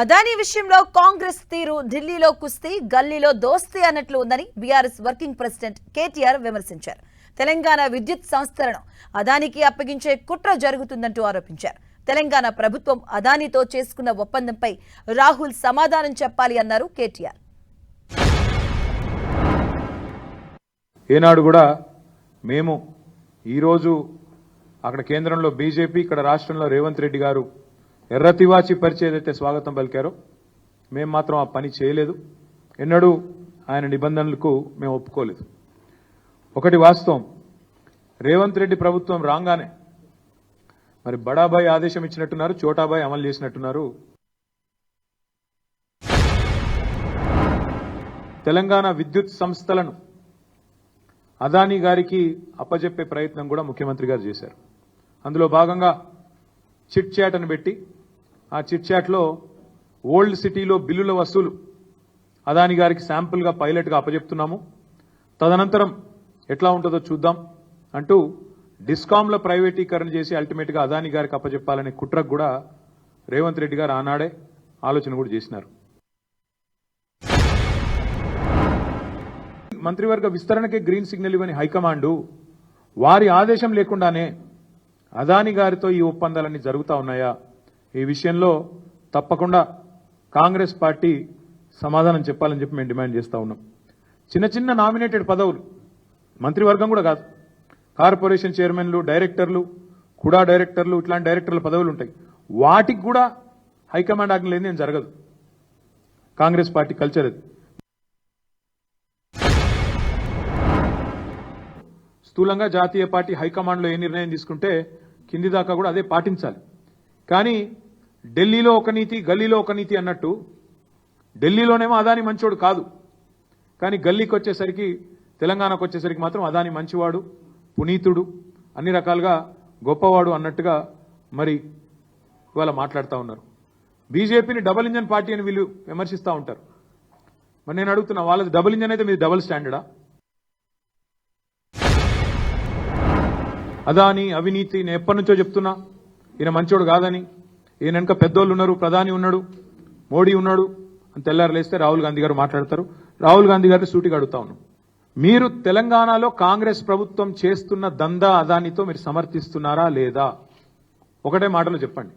అదానీ విషయంలో కాంగ్రెస్ తీరు ఢిల్లీలో కుస్తీ గల్లీలో దోస్తీ అన్నట్లు ఉందని బీఆర్ఎస్ వర్కింగ్ ప్రెసిడెంట్ కేటీఆర్ విమర్శించారు. తెలంగాణ విద్యుత్ సంస్థలను అదానికి అప్పగించే కుట్ర జరుగుతుందంటూ ఆరోపించారు. తెలంగాణ ప్రభుత్వం అదానితో చేసుకున్న ఒప్పందంపై రాహుల్ సమాధానం చెప్పాలి అన్నారు కేటీఆర్. ఏనాడు కూడా మేము ఈరోజు అక్కడ కేంద్రంలో బీజేపీ ఇక్కడ రాష్ట్రంలో రేవంత్ రెడ్డి గారు ఎర్ర తివాచి పరిచయం ఏదైతే స్వాగతం పలికారో మేము మాత్రం ఆ పని చేయలేదు. ఎన్నడూ ఆయన నిబంధనలకు మేము ఒప్పుకోలేదు. ఒకటి వాస్తవం రేవంత్ రెడ్డి ప్రభుత్వం రాగానే మరి బడాబాయ్ ఆదేశం ఇచ్చినట్టున్నారు చోటాబాయ్ అమలు చేసినట్టున్నారు. తెలంగాణ విద్యుత్ సంస్థలను అదానీ గారికి అప్పజెప్పే ప్రయత్నం కూడా ముఖ్యమంత్రి గారు చేశారు. అందులో భాగంగా చిట్ చాట్ అని పెట్టి ఆ చిట్ చాట్లో ఓల్డ్ సిటీలో బిల్లుల వసూలు. అదాని గారికి శాంపుల్గా పైలట్గా అప్పజెప్తున్నాము. తదనంతరం ఎట్లా ఉంటుందో చూద్దాం అంటూ డిస్కామ్ల ప్రైవేటీకరణ చేసి అల్టిమేట్గా అదాని గారికి అప్పజెప్పాలనే కుట్రకు కూడా రేవంత్ రెడ్డి గారు ఆనాడే ఆలోచన కూడా చేసినారు. మంత్రివర్గ విస్తరణకే గ్రీన్ సిగ్నల్ ఇవ్వని హైకమాండు వారి ఆదేశం లేకుండానే అదాని గారితో ఈ ఒప్పందాలన్నీ జరుగుతూ ఉన్నాయా? ఈ విషయంలో తప్పకుండా కాంగ్రెస్ పార్టీ సమాధానం చెప్పాలని చెప్పి మేము డిమాండ్ చేస్తా ఉన్నాం. చిన్న చిన్న నామినేటెడ్ పదవులు మంత్రివర్గం కూడా కాదు. కార్పొరేషన్ చైర్మన్లు డైరెక్టర్లు కూడా డైరెక్టర్లు ఇట్లాంటి డైరెక్టర్ల పదవులు ఉంటాయి. వాటికి కూడా హైకమాండ్ ఆజ్ఞ లేని జరగదు. కాంగ్రెస్ పార్టీ కల్చర్ అది. స్థూలంగా జాతీయ పార్టీ హైకమాండ్లో ఏ నిర్ణయం తీసుకుంటే కింది దాకా కూడా అదే పాటించాలి. కానీ ఢిల్లీలో ఒక నీతి గల్లీలో ఒక నీతి అన్నట్టు ఢిల్లీలోనేమో అదాని మంచోడు కాదు. కానీ గల్లీకి వచ్చేసరికి తెలంగాణకు వచ్చేసరికి మాత్రం అదాని మంచివాడు పునీతుడు అన్ని రకాలుగా గొప్పవాడు అన్నట్టుగా మరి ఇవాళ మాట్లాడుతూ ఉన్నారు. బీజేపీని డబల్ ఇంజన్ పార్టీ అని వీళ్ళు విమర్శిస్తూ ఉంటారు. మరి నేను అడుగుతున్నా వాళ్ళది డబుల్ ఇంజన్ అయితే మీది డబుల్ స్టాండర్డా? అదాని అవినీతి నేను ఎప్పటి నుంచో చెప్తున్నా. ఈయన మంచోడు కాదని. ఈయన వెనక పెద్దోళ్ళు ఉన్నారు ప్రధాని ఉన్నాడు మోడీ ఉన్నాడు. అని తెల్లారలేస్తే రాహుల్ గాంధీ గారు మాట్లాడతారు. రాహుల్ గాంధీ గారిని సూటిగా అడుగుతా ఉన్నాం. మీరు తెలంగాణలో కాంగ్రెస్ ప్రభుత్వం చేస్తున్న దందా అదానితో మీరు సమర్థిస్తున్నారా లేదా? ఒకటే మాటలో చెప్పండి.